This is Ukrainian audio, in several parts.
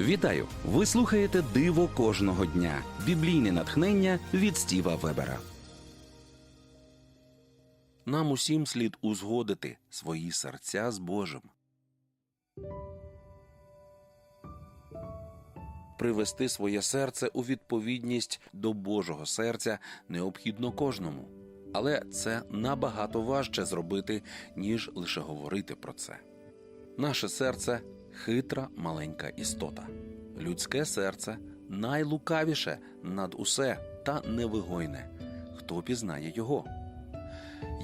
Вітаю! Ви слухаєте Диво кожного дня. Біблійне натхнення від Стіва Вебера. Нам усім слід узгодити свої серця з Божим. Привести своє серце у відповідність до Божого серця необхідно кожному. Але це набагато важче зробити, ніж лише говорити про це. Наше серце хитра маленька істота. Людське серце найлукавіше над усе та невигойне. Хто пізнає його?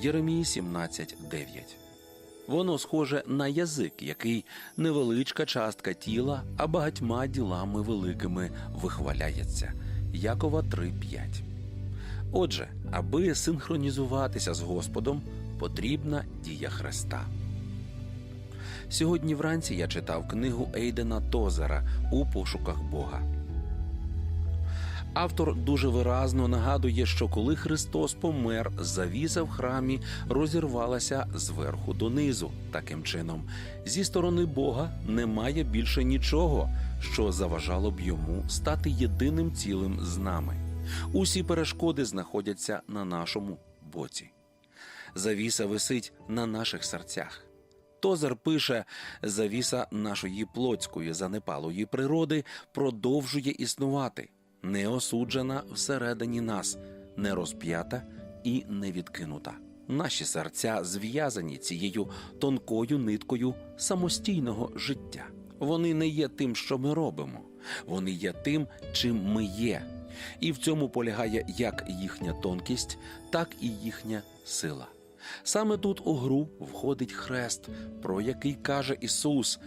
Єремії 17.9 Воно схоже на язик, який невеличка частка тіла, а багатьма ділами великими вихваляється. Якова 3.5 Отже, аби синхронізуватися з Господом, потрібна дія Христа. Сьогодні вранці я читав книгу Ейдена Тозера у пошуках Бога. Автор дуже виразно нагадує, що коли Христос помер, завіса в храмі розірвалася зверху донизу. Таким чином, зі сторони Бога немає більше нічого, що заважало б йому стати єдиним цілим з нами. Усі перешкоди знаходяться на нашому боці. Завіса висить на наших серцях. Тозер пише, завіса нашої плотської занепалої природи продовжує існувати, не осуджена всередині нас, не розп'ята і не відкинута. Наші серця зв'язані цією тонкою ниткою самостійного життя. Вони не є тим, що ми робимо, вони є тим, чим ми є. І в цьому полягає як їхня тонкість, так і їхня сила. Саме тут у гру входить хрест, про який каже Ісус: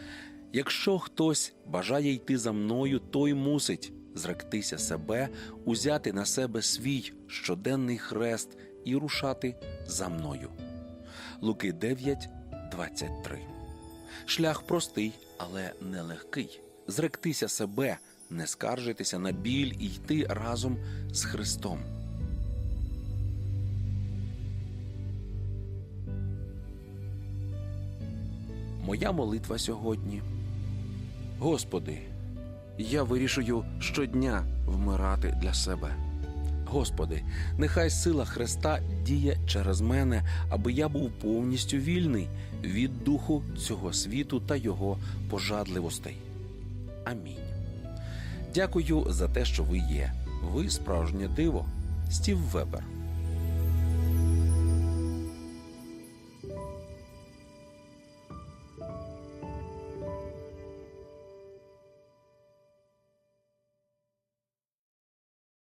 якщо хтось бажає йти за мною, той мусить зректися себе, узяти на себе свій щоденний хрест і рушати за мною. Луки 9, 23 Шлях простий, але нелегкий. Зректися себе, не скаржитися на біль і йти разом з Христом. Моя молитва сьогодні. Господи, я вирішую щодня вмирати для себе. Господи, нехай сила Христа діє через мене, аби я був повністю вільний від духу цього світу та його пожадливостей. Амінь. Дякую за те, що ви є. Ви справжнє диво. Стів Вебер.